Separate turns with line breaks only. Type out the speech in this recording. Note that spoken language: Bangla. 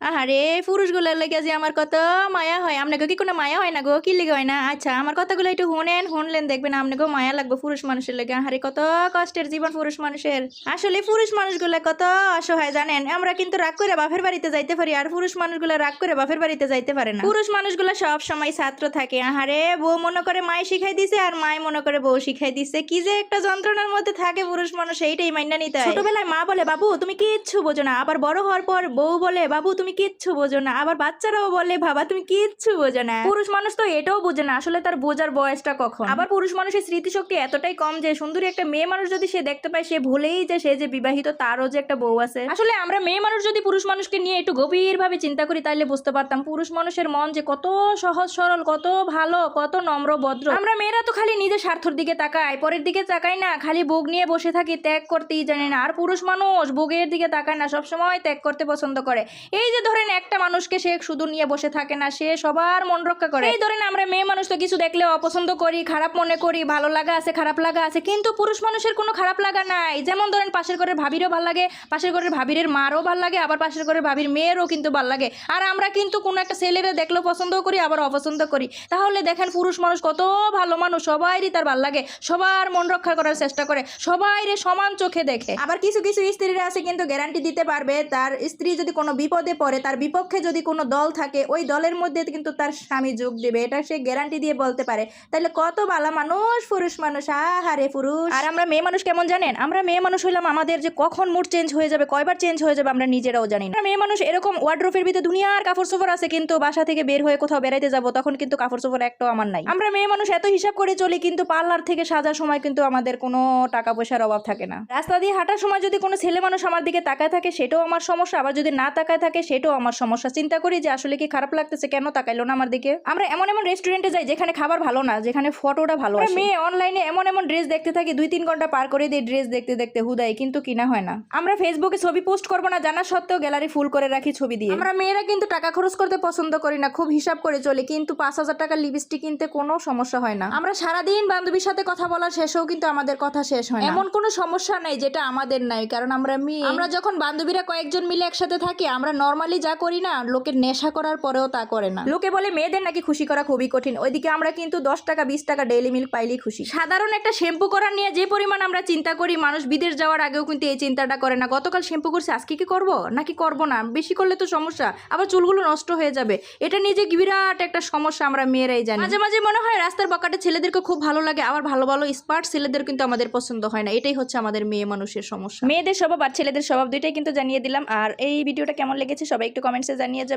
আহারে, পুরুষগুলোর লেগে যে আমার কত মায়া হয়। আপনাকে কি কোনো মায়া হয় না গো? কি লেগে হয় না? আচ্ছা আমার কথাগুলো একটু শুনেন, শুনলেন দেখবেন আপনাকে মায়া লাগবে পুরুষ মানুষের লেগে আহারে, কত কষ্টের জীবন পুরুষ মানুষের। আসলে পুরুষ মানুষগুলো কত অসহায় জানেন? আমরা কিন্তু রাগ করে বাপের বাড়িতে যাইতে পারি, আর পুরুষ মানুষগুলো রাগ করে বাপের বাড়িতে যাইতে পারে না। পুরুষ মানুষগুলো সব সময় ছাত্র থাকে। আহারে, বউ মনে করে মায় শিখাই দিছে, আর মায় মনে করে বউ শিখাই দিছে। কি যে একটা যন্ত্রণার মধ্যে থাকে পুরুষ মানুষ, এইটাই মাইনা নিতে ছোটবেলায় মা বলে, বাবু, তুমি কিচ্ছু বোঝো না। আবার বড় হওয়ার পর বউ বলে, বাবু, তুমি কিচ্ছু বোঝো না। আবার বাচ্চারাও বলে, বাবা, তুমি কিচ্ছু বোঝো না। পুরুষ মানুষ তো এটাও বোঝে না, আসলে তার বোঝার বয়সটা কখন। আবার পুরুষ মানুষের স্মৃতিশক্তি এতটাই কম যে, সুন্দরী একটা মেয়ে মানুষ যদি সে দেখতে পায়, সে ভুলেই যে সে যে বিবাহিত, তারও যে একটা বউ আছে। আসলে আমরা মেয়ে মানুষ যদি পুরুষ মানুষকে নিয়ে একটু গভীরভাবে চিন্তা করি, তাহলে বুঝতে পারতাম পুরুষ মানুষের মন যে কত সহজ, সরল, কত ভালো, কত নম্র, ভদ্র। আমরা মেয়েরা তো খালি নিজের স্বার্থর দিকে তাকাই, পরের দিকে তাকাই না, খালি বুক নিয়ে বসে থাকি, ত্যাগ করতেই জানি না। আর পুরুষ মানুষ বুকের দিকে তাকায় না, সবসময় ত্যাগ করতে পছন্দ করে। এই যে ধরেন একটা মানুষকে সে শুধু নিয়ে বসে থাকে না, সে সবার মন রক্ষা করে। এই ধরেন আমরা মেয়ে মানুষ তো কিছু দেখলে অপছন্দ করি, খারাপ মনে করি, ভালো লাগা আছে, খারাপ লাগা আছে, কিন্তু পুরুষ মানুষের কোনো খারাপ লাগা নাই। যেমন ধরেন পাশের ঘরের ভাবিরও ভালো লাগে, পাশের ঘরের ভাবিরের মারও ভালো লাগে, আবার পাশের ঘরের ভাবির মেয়েরও কিন্তু ভালো লাগে। আর আমরা কিন্তু কোনো একটা ছেলেরা দেখলেও পছন্দ করি, আবার অপছন্দ করি। তাহলে দেখেন পুরুষ মানুষ কত ভালো মানুষ, সবাইরই তার ভালো লাগে, সবার মন রক্ষা করার চেষ্টা করে, সবাইরে সমান চোখে দেখে। আবার কিছু কিছু স্ত্রীরা আছে কিন্তু গ্যারান্টি দিতে পারবে, তার স্ত্রী যদি কোনো বিপদে পড়ে তার বিপক্ষে যদি কোনো দল থাকে, ওই দলের মধ্যে কিন্তু তার স্বামী যোগ দেবে। এটা সে গ্যারান্টি দিয়ে বলতে পারে। তাহলে কত বালা মানুষ, পুরুষ মানুষ, আহারে পুরুষ। আর আমরা মেয়ে মানুষ কেমন জানেন? আমরা মেয়ে মানুষ হইলাম, আমাদের যে কখন মুড চেঞ্জ হয়ে যাবে, কয়বার চেঞ্জ হয়ে যাবে আমরা নিজেরাও জানি না। মেয়ে মানুষ এরকম ওয়ার্ড্রোফের ভিতরে দুনিয়ার কাপড় চোপড় আছে কিন্তু বাসা থেকে বের হয়ে কোথাও বেড়াইতে যাব, তখন কিন্তু কাপড় চোপড় একটাও আমার নাই। আমরা মেয়ে মানুষ এত হিসাব করে চলি কিন্তু পার্লার থেকে সাজার সময় কিন্তু আমাদের কোনো টাকা পয়সার অভাব থাকে না। রাস্তা দিয়ে হাঁটার সময় যদি কোনো ছেলে মানুষ আমার দিকে তাকায় থাকে, সেটাও আমার সমস্যা। আবার যদি না তাকায় থাকে সেটাও আমার সমস্যা। চিন্তা করি যে আসলে কি খারাপ লাগতেছে কেন তাকাইলো না আমার দিকে? আমরা এমন এমন রেস্টুরেন্টে যাই যেখানে খাবার ভালো না যেখানে ফটোটা ভালো আসে। মেয়ে অনলাইনে এমন এমন ড্রেস দেখতে থাকি দুই তিন ঘণ্টা পার করে দিই ড্রেস দেখতে দেখতে হুদাই কিন্তু কিনা হয় না। আমরা ফেসবুকে ছবি পোস্ট করব না জানা সত্ত্বেও গ্যালারি ফুল করে রাখি ছবি দিয়ে। আমরা মেয়েরা কিন্তু টাকা খরচ করতে পছন্দ করি না খুব হিসাব করে চলি কিন্তু পাঁচ হাজার টাকার লিপস্টিক কিনতে কোনো সমস্যা হয় না। আমরা সারাদিন বান্ধবীর সাথে কথা বলার শেষেও কিন্তু আমাদের কথা শেষ হয় এমন কোনো সমস্যা নাই যেটা আমাদের নাই কারণ আমরা মেয়ে। আমরা যখন বান্ধবীরা কয়েকজন মিলে একসাথে থাকি আমরা নর্মালি যা করি না লোকের নেশা করার পরেও তা করে না। লোকে বলে মেয়েদের নাকি খুশি করা খুবই কঠিন। ওইদিকে আমরা কিন্তু দশ টাকা বিশ টাকা ডেইলি মিল্ক পাইলেই খুশি। সাধারণ একটা শ্যাম্পু করা নিয়ে যে পরিমাণ আমরা চিন্তা করি মানুষ বিদেশ যাওয়ার আগেও কিন্তু এই চিন্তাটা করে না। গতকাল শ্যাম্পু করছে আজকে কি করব? নাকি করব না? বেশি করলে তো সমস্যা আবার চুলগুলো নষ্ট হয়ে যাবে। এটা নিয়ে যে বিরাট একটা সমস্যা আমরা মেয়েরাই জানি। মাঝে মাঝে মনে হয় রাস্তার বকাটে ছেলেদেরকে খুব ভালো লাগে আবার ভালো ভালো স্মার্ট ছেলেদের কিন্তু আমাদের পছন্দ হয় না। এটাই হচ্ছে আমাদের মেয়ে মানুষের সমস্যা। মেয়েদের স্বভাব আর ছেলেদের স্বভাব দুইটাই কিন্তু জানিয়ে দিলাম। আর এই ভিডিওটা কেমন লেগেছে সবাই একটু কমেন্টসে জানিয়ে যাবে।